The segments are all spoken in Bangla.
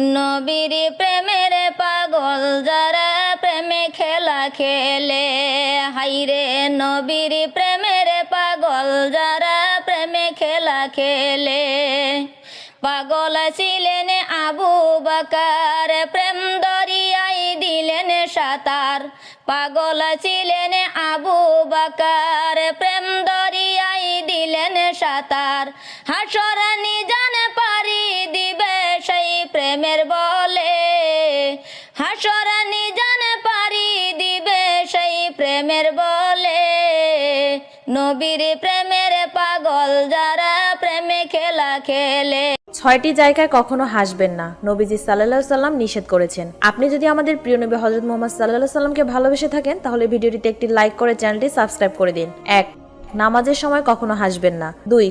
নবীর প্রেমের পাগল যারা প্রেমে খেলা খেলে। হাইরে নবীর প্রেমের পাগল যারা প্রেমে খেলা খেলে। পাগল ছিলেন আবু বাকার, প্রেম দরিয়াই দিলেন সাঁতার। পাগল ছিলেন আবু বাকার, প্রেম দরিয়াই দিলেন সাঁতার। দিবে সেই প্রেমের বলে হাসরানি জান পারি দিবে সেই প্রেমের বলে। নবীর প্রেমের পাগল যারা প্রেমে খেলা খেলে। ছয়টি জায়গায় কখনো হাসবেন না, নবীজি সাল্লাহ সাল্লাম নিষেধ করেছেন। আপনি যদি আমাদের প্রিয় নবী হজরত মোহাম্মদ সাল্লাহ সাল্লামকে ভালোবেসে থাকেন, তাহলে ভিডিওটিতে একটি লাইক করে চ্যানেলটি সাবস্ক্রাইব করে দিন। এক, নামাজের সময় কখনো হাসবেন না। দুই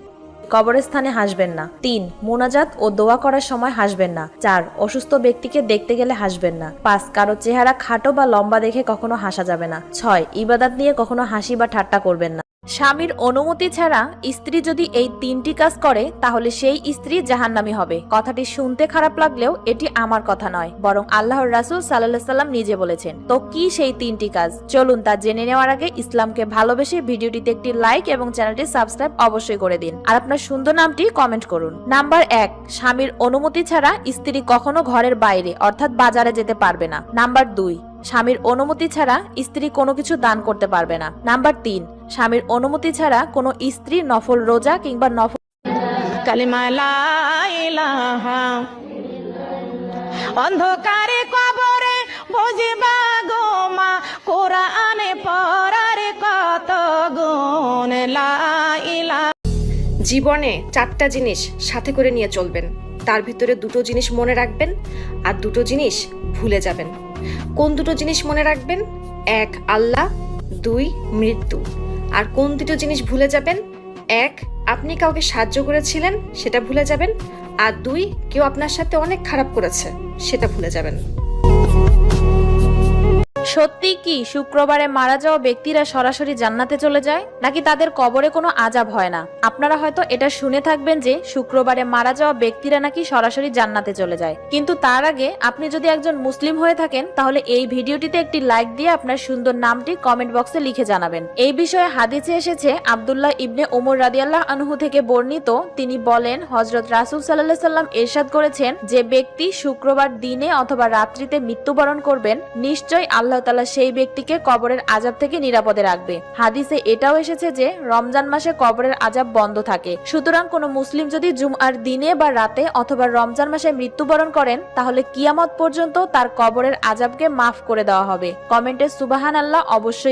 কবরস্থানে হাসবেন না। তিন, মোনাজাত ও দোয়া করার সময় হাসবেন না। চার, অসুস্থ ব্যক্তিকে দেখতে গেলে হাসবেন না। পাঁচ, কারও চেহারা খাটো বা লম্বা দেখে কখনো হাসা যাবে না। ছয়, ইবাদাত নিয়ে কখনো হাসি বা ঠাট্টা করবেন না। স্বামীর অনুমতি ছাড়া স্ত্রী যদি এই তিনটি কাজ করে, তাহলে সেই স্ত্রী জাহান্নামী হবে। কথাটি শুনতে খারাপ লাগলেও এটি আমার কথা নয়, বরং আল্লাহর রাসুল সাল্লাহ সাল্লাম নিজে বলেছেন। তো কি সেই তিনটি কাজ? চলুন তা জেনে নেওয়ার আগে ইসলামকে ভালোবেসে ভিডিওটিতে একটি লাইক এবং চ্যানেলটি সাবস্ক্রাইব অবশ্যই করে দিন। আর আপনার সুন্দর নামটি কমেন্ট করুন। নাম্বার এক, স্বামীর অনুমতি ছাড়া স্ত্রী কখনো ঘরের বাইরে, অর্থাৎ বাজারে যেতে পারবে না। নাম্বার দুই, স্বামীর অনুমতি ছাড়া স্ত্রী কোনো কিছু দান করতে পারবে না। নাম্বার তিন স্বামীর অনুমতি ছাড়া কোনো স্ত্রী নফল রোজা কিংবা নফল অন্ধকারে কবরে বুঝিবা গো মা কোরআনে পড়ার কত গুণ। লা ইলাহা। জীবনে চারটা জিনিস সাথে করে নিয়ে চলবেন। তার ভিতরে দুটো জিনিস মনে রাখবেন আর দুটো জিনিস ভুলে যাবেন। কোন দুটো জিনিস মনে রাখবেন? এক আল্লাহ দুই মৃত্যু। আর কোন দুটো জিনিস ভুলে যাবেন? এক, আপনি কাউকে সাহায্য করেছিলেন, সেটা ভুলে যাবেন। আর দুই, কেউ আপনার সাথে অনেক খারাপ করেছে, সেটা ভুলে যাবেন। সত্যি কি শুক্রবারে মারা যাওয়া ব্যক্তিরা সরাসরি জান্নাতে চলে যায়? নাকি তাদের কবরে কোনো আজাব হয় না? আপনারা হয়তো এটা শুনে থাকবেন যে শুক্রবারে মারা যাওয়া ব্যক্তিরা নাকি সরাসরি জান্নাতে চলে যায়। কিন্তু তার আগে আপনি যদি একজন মুসলিম হয়ে থাকেন, তাহলে এই ভিডিওটিতে একটি লাইক দিয়ে আপনার সুন্দর নামটি কমেন্ট বক্সে লিখে জানাবেন। এই বিষয়ে হাদিসে এসেছে, আব্দুল্লাহ ইবনে ওমর রাদিয়াল্লাহ আনহু থেকে বর্ণিত, তিনি বলেন হজরত রাসুল সাল্লাহ সাল্লাম এরশাদ করেছেন যে ব্যক্তি শুক্রবার দিনে অথবা রাত্রিতে মৃত্যুবরণ করবেন নিশ্চয় আল্লাহ তালা সেই ব্যক্তিকে কবরের আজাব থেকে নিরাপদে রাখবে। হাদিসে এটাও এসেছে যে, রমজান মাসে কবরের আজাব বন্ধ থাকে। সুতরাং কোনো মুসলিম যদি জুমআর দিনে বা রাতে অথবা রমজান মাসে মৃত্যুবরণ করেন, তাহলে কিয়ামত পর্যন্ত তার কবরের আজাবকে মাফ করে দেওয়া হবে। কমেন্টে সুবাহান আল্লাহ অবশ্যই